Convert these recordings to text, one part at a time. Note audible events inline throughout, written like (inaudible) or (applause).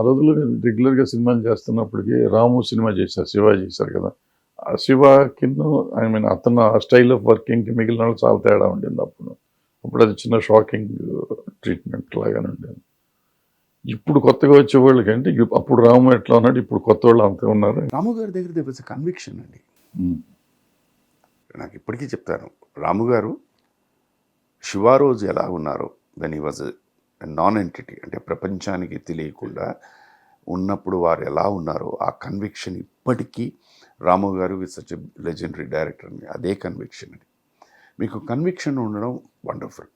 ఆ రోజుల్లో మీరు రెగ్యులర్గా సినిమాలు చేస్తున్నప్పటికీ రాము సినిమా చేశారు శివ చేశారు కదా. ఆ శివ కింద ఐ మీన్ అతను ఆ స్టైల్ ఆఫ్ వర్కింగ్కి మిగిలిన వాళ్ళు చాలా తేడా ఉండింది అప్పుడు. అప్పుడు అది చిన్న షాకింగ్ ట్రీట్మెంట్ లాగానే ఉండేది. ఇప్పుడు కొత్తగా వచ్చే వాళ్ళకంటే ఇప్- అప్పుడు రాము ఎట్లా ఉన్నాడు ఇప్పుడు కొత్త వాళ్ళు అంతే ఉన్నారు. రాము గారి దగ్గర దగ్గర కన్విక్షన్ అండి. నాకు ఇప్పటికీ చెప్తాను. రాము గారు శివారోజు ఎలా ఉన్నారు వెన్ ఈ వాజ్ నాన్ ఎంటిటీ అంటే ప్రపంచానికి తెలియకుండా ఉన్నప్పుడు వారు ఎలా ఉన్నారో ఆ కన్విక్షన్ ఇప్పటికీ Ramu garu with such legendary director అదే కన్విక్షన్ అది. మీకు కన్విక్షన్ ఉండడం wonderful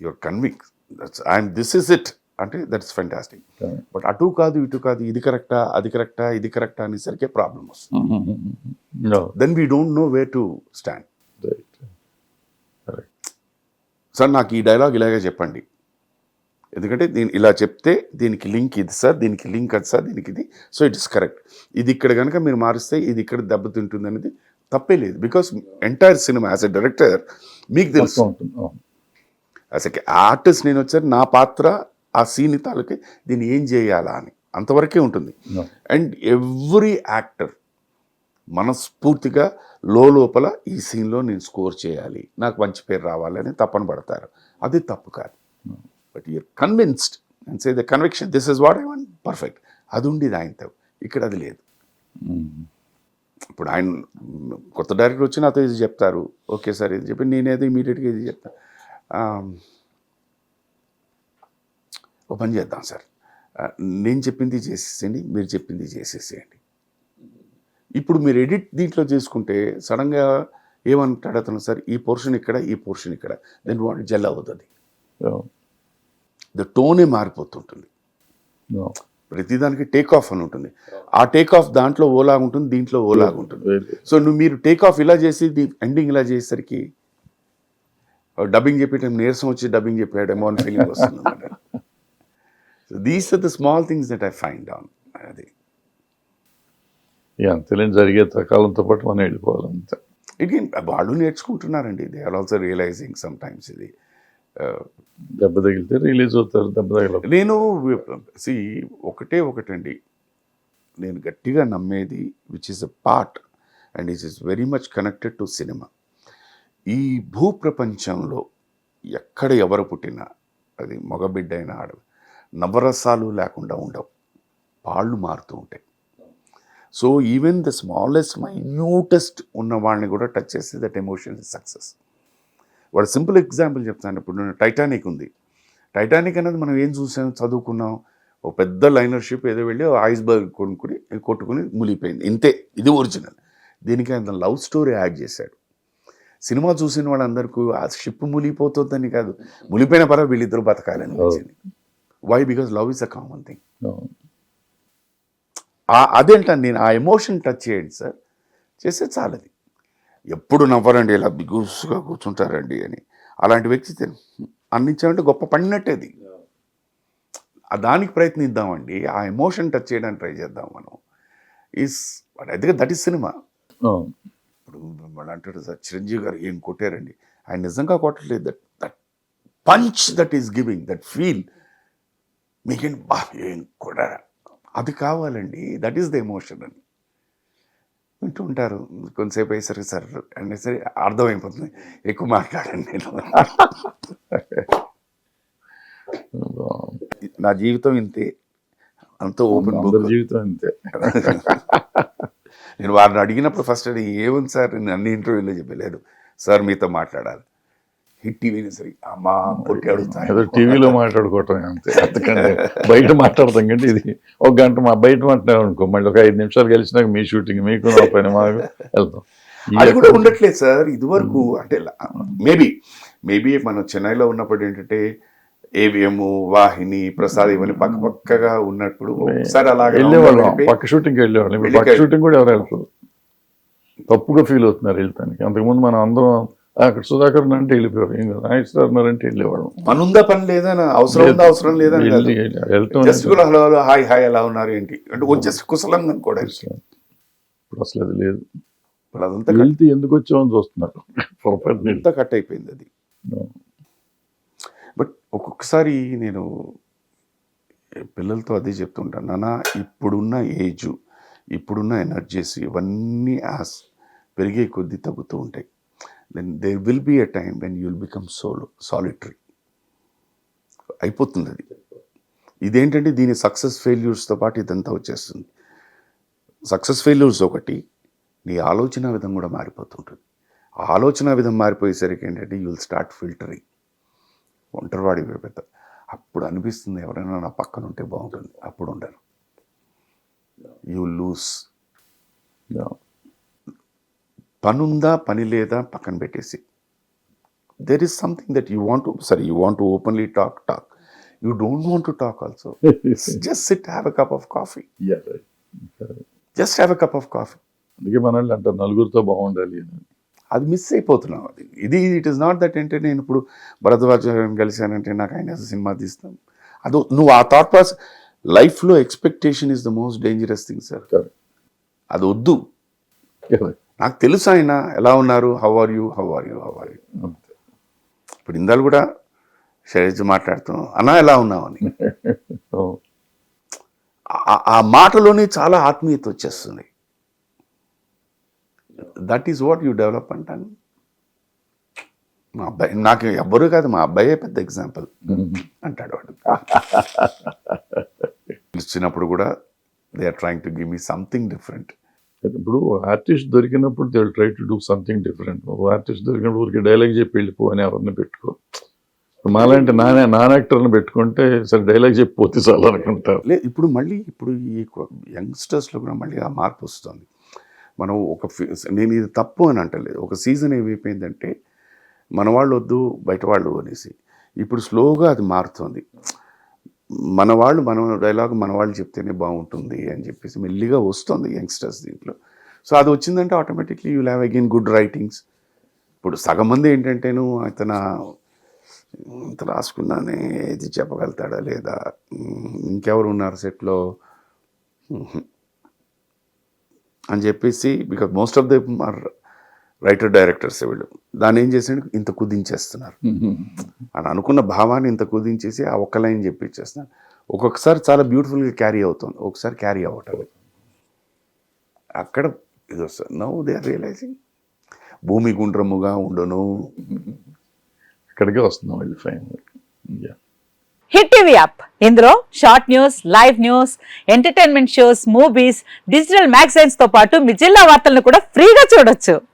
your convict that's I'm this is it అంటే దట్స్ ఫెంటాస్టిక్ బట్ అటు కాదు ఇటు కాదు ఇది కరెక్టా అది కరెక్టా ఇది కరెక్టా అనేసరికి ప్రాబ్లమ్ వస్తుంది. Then we don't know way to stand sir నాకు ఈ డైలాగ్ ఇలాగే చెప్పండి. ఎందుకంటే దీని ఇలా చెప్తే దీనికి లింక్ ఇది సార్ దీనికి లింక్ అది సార్ దీనికి ఇది. So it is correct. ఇది ఇక్కడ కనుక మీరు మారిస్తే ఇది ఇక్కడ దెబ్బతింటుంది అనేది తప్పే లేదు. Because entire cinema as a director మీకు తెలుసు. యాజ్ ఎ ఆర్టిస్ట్ నేను వచ్చారు నా పాత్ర ఆ సీన్ తాలూకే దీన్ని ఏం చేయాలా అని అంతవరకే ఉంటుంది. అండ్ ఎవ్రీ యాక్టర్ మనస్ఫూర్తిగా లోపల ఈ సీన్లో నేను స్కోర్ చేయాలి. నాకు మంచి పేరు రావాలి అని తప్పన పడతారు. అది తప్పు కాదు. But you're convinced and say the conviction this is what I want. Perfect. అది ఉండేది ఆయనతో. ఇక్కడ అది లేదు. ఇప్పుడు ఆయన కొత్త డైరెక్టర్ వచ్చి నాతో ఇది చెప్తారు. ఓకే సార్ ఇది చెప్పి నేనేదో ఇమీడియట్గా ఇది చెప్తాను ఓ పని చేద్దాం సార్. నేను చెప్పింది చేసేసేయండి మీరు చెప్పింది చేసేసేయండి. ఇప్పుడు మీరు ఎడిట్ దీంట్లో చేసుకుంటే సడన్గా ఏమంటాడు అతను? సార్ ఈ పోర్షన్ ఇక్కడ ఈ పోర్షన్ ఇక్కడ. దెన్ వాట్ జల్ అవుతుంది ద టోనే మారిపోతుంటుంది. ప్రతిదానికి టేక్ ఆఫ్ అని ఉంటుంది. ఆ టేక్ ఆఫ్ దాంట్లో ఓలాగా ఉంటుంది దీంట్లో ఓలాగా ఉంటుంది. సో నువ్వు మీరు టేక్ ఆఫ్ ఇలా చేసి ఎండింగ్ ఇలా చేసేసరికి డబ్బింగ్ చెప్పేటం నీరసం వచ్చి డబ్బింగ్ చెప్పాడేమో అని ఫీలింగ్ వస్తుంది so these are the small things that I find down అది తెలియని జరిగే కాలంతో పాటు మనం వెళ్ళిపోవాలి అంతే ఇది వాళ్ళు నేర్చుకుంటున్నారండి. They are also realising sometimes ఇది దెబ్బ తగిలితే రిలీజ్ అవుతారు దెబ్బ తగల నేను సి ఒకటే ఒకటండి. నేను గట్టిగా నమ్మేది which is a part and it is very much connected to cinema ఈ భూప్రపంచంలో ఎక్కడ ఎవరు పుట్టినా అది మగబిడ్డ అయినా ఆడ నవరసాలు లేకుండా ఉండవు. పాళ్ళు మారుతూ ఉంటాయి. So even the smallest minutest ఉన్న వాళ్ళని కూడా టచ్ చేస్తే దట్ ఎమోషన్ ఇస్ సక్సెస్ వాడు సింపుల్ ఎగ్జాంపుల్ చెప్తాను. ఇప్పుడు టైటానిక్ ఉంది. టైటానిక్ అనేది మనం ఏం చూసాం? చదువుకున్నాం. ఒక పెద్ద లైనర్ షిప్ ఏదో వెళ్ళి ఐస్బర్గ్ కొనుక్కుని కొట్టుకుని మునిగిపోయింది. ఇంతే. ఇది ఒరిజినల్ దీనికి ఆయన లవ్ స్టోరీ యాడ్ చేశాడు. సినిమా చూసిన వాళ్ళందరికీ ఆ షిప్ మునిగిపోతుందని కాదు. మునిగిపోయిన పర్వాలేదు వీళ్ళిద్దరు బతకాలని వచ్చింది. Why because love is a common thing అదేంటండి నేను ఆ ఎమోషన్ టచ్ చేయండి సార్. చేస్తే చాలది. ఎప్పుడు నవ్వరండి ఇలా బిగుసుగా కూర్చుంటారండి అని. అలాంటి వ్యక్తి అందించాలంటే గొప్ప పడినట్టేది దానికి ప్రయత్నిద్దామండి ఆ ఎమోషన్ టచ్ చేయడానికి ట్రై చేద్దాం మనం. ఈస్ అయితే దట్ ఈస్ సినిమా. ఇప్పుడు వాళ్ళు అంటాడు సార్ చిరంజీవి గారు ఏం కొట్టారండి? ఆయన నిజంగా కొట్టలేదు that that punch that is giving that feel మీకేం బా ఏం కొట్టారా అది కావాలండి. దట్ ఈస్ ద ఎమోషన్ అని. వింటూ ఉంటారు. కొంతసేపు అయ్యేసరికి సార్ అనేసరి అర్థమైపోతుంది. ఎక్కువ మాట్లాడండి నేను. నా జీవితం ఇంతే. అంత ఓపెన్ జీవితం అంతే నేను వారిని అడిగినప్పుడు ఫస్ట్ ఏముంది సార్? నేను అన్ని ఇంటర్వ్యూలో చెప్పలేదు. సార్ మీతో మాట్లాడాలి. హిట్ టీవీని సరి అమ్మా కొట్టి ఏదో అడుగుతాను టీవీలో మాట్లాడుకోవటం అంతే. అంతకంటే బయట మాట్లాడతాం కంటే ఇది ఒక గంట మా బయట మాట్లాడాం అనుకో మళ్ళీ ఒక ఐదు నిమిషాలు కలిసినాక మీ షూటింగ్ మీకు నా పని మాకు వెళ్తాం. అది కూడా ఉండట్లేదు సార్ ఇదివరకు అంటే మేబీ మేబీ మనం చెన్నైలో ఉన్నప్పుడు ఏంటంటే ఏవిఎం వాహిని ప్రసాద్ ఇవన్నీ పక్క పక్కగా ఉన్నప్పుడు ఒకసారి అలాగే వెళ్ళేవాళ్ళం పక్క షూటింగ్కి వెళ్ళేవాళ్ళం. పక్క షూటింగ్ కూడా ఎవరు వెళ్తారు తప్పుగా ఫీల్ అవుతున్నారు వెళ్తానికి. అంతకుముందు మనం అందరం "ఆ, అక్కడ సుధాకర్ అంటే వెళ్ళిపోయారు. ఏం కదా నాగేశ్వరరావు అంటే వెళ్ళేవాళ్ళం. పని ఉందా పని లేదా అవసరం ఉందా అవసరం లేదా. వెళ్తాం జస్ట్ కూడా హలో హలో హాయ్ హాయ్ ఎలా ఉన్నారు ఏంటి? అంటే జస్ట్ కుశలం అనుకోవడం ఇప్పుడు అసలు అది లేదు. ఇప్పుడు అదంతా వెళ్తే ఎందుకు వచ్చామని చూస్తున్నారు. (laughs) పొరపాటు అంతా కట్ అయిపోయింది అది. బట్ ఒక్కొక్కసారి నేను పిల్లలతో అదే చెప్తుంటాను నాన్న ఇప్పుడున్న ఏజు ఇప్పుడున్న ఎనర్జీస్ ఇవన్నీ యాస్ పెరిగే కొద్దీ తగ్గుతూ ఉంటాయి. Then there will be a time when you'll become solo solitary అయిపోతుంది అది. ఇదేంటంటే దీని సక్సెస్ ఫెయిల్యూర్స్తో పాటు ఇదంతా వచ్చేస్తుంది. సక్సెస్ ఫెయిల్యూర్స్ ఒకటి నీ ఆలోచన విధం కూడా మారిపోతుంటుంది. ఆలోచన విధం మారిపోయేసరికి ఏంటంటే యూ విల్ స్టార్ట్ ఫిల్టరింగ్ ఒంటరివాడి పెద్ద. అప్పుడు అనిపిస్తుంది ఎవరైనా నా పక్కన ఉంటే బాగుంటుంది. అప్పుడు ఉండరు. You lose. పనుందా పని లేదా పక్కన పెట్టేసి. There is something that you want సరే you want to openly talk talk you don't want to talk also just sit have a cup of coffee. Just have a cup of coffee అందుకే మనల్ని అంటారు నలుగురితో బాగుండాలి అని. అది miss అయిపోతున్నాం అది. ఇది ఇట్ ఈస్ నాట్ దట్ అంటే నేను ఇప్పుడు భరద్వాజ గారిని కలిశానంటే నాకు ఆయన సినిమా తీస్తాం. అది నువ్వు ఆ థాట్ ప్రాసెస్ లైఫ్లో expectation is the most dangerous thing sir. అది వద్దు. నాకు తెలుసు ఆయన ఎలా ఉన్నారు? How are you how are you how are you. ఇప్పుడు ఇందాలు కూడా శైలజ మాట్లాడుతాం అన్నా ఎలా ఉన్నావు అని. (laughs) Oh. ఆ- మాటలోనే చాలా ఆత్మీయత వచ్చేస్తుంది. That is what you develop అంటాను. మా అబ్బాయి నాకు ఎవ్వరూ కాదు మా అబ్బాయే పెద్ద ఎగ్జాంపుల్ (laughs) అంటాడు వాడు. ఇచ్చినప్పుడు కూడా they are trying to give me something different ఇప్పుడు ఆర్టిస్ట్ దొరికినప్పుడు they try to do something different నువ్వు ఆర్టిస్ట్ దొరికినప్పుడు ఊరికి డైలాగ్ చెప్పి వెళ్ళిపో అని ఎవరిని పెట్టుకో. మాలాంటి నానే నాన్ యాక్టర్ని పెట్టుకుంటే సరే డైలాగ్ చెప్పి పోతే అనుకుంటారు. లే ఇప్పుడు మళ్ళీ ఇప్పుడు ఈ యంగ్స్టర్స్లో కూడా మళ్ళీ ఆ మార్పు వస్తుంది. మనం ఒక నేను ఇది తప్పు అని అంటలేదు. ఒక సీజన్ ఏమైపోయిందంటే మన వాళ్ళు వద్దు బయట వాళ్ళు అనేసి ఇప్పుడు స్లోగా అది మారుతుంది. మన వాళ్ళు మన డైలాగ్ మన వాళ్ళు చెప్తేనే బాగుంటుంది అని చెప్పేసి మెల్లిగా వస్తుంది యంగ్స్టర్స్ దీంట్లో. సో అది వచ్చిందంటే automatically you have again good writings. ఇప్పుడు సగం మంది ఏంటంటేను ఇతను ఇంత రాసుకున్నానే ఇది చెప్పగలుగుతాడా లేదా? ఇంకెవరు ఉన్నారు సెట్లో? అని చెప్పేసి because most of the are writer directors వీళ్ళు. దాన్ని ఏం చేసాడు ఇంత కుదించేస్తున్నారు. అని అనుకున్న భావాన్ని ఇంత కుదించేసి ఆ ఒక్క లైన్ చెప్పించేస్తున్నారు ఒక్కొక్కసారి చాలా బ్యూటిఫుల్గా క్యారీ అవుతుంది. ఒకసారి క్యారీ అవ్వటం. అక్కడ ఇది వస్తుంది. నవ్వు దే ఆర్ రియలైజింగ్. భూమి గుండ్రముగా ఉండును. ఇక్కడికే వస్తున్నాం వెళ్ళి ఫైన్ హిట్ టీవీ యాప్. ఇందులో short news live news entertainment shows movies digital మ్యాగజైన్స్తో పాటు మీ జిల్లా వార్తలను కూడా ఫ్రీగా చూడొచ్చు.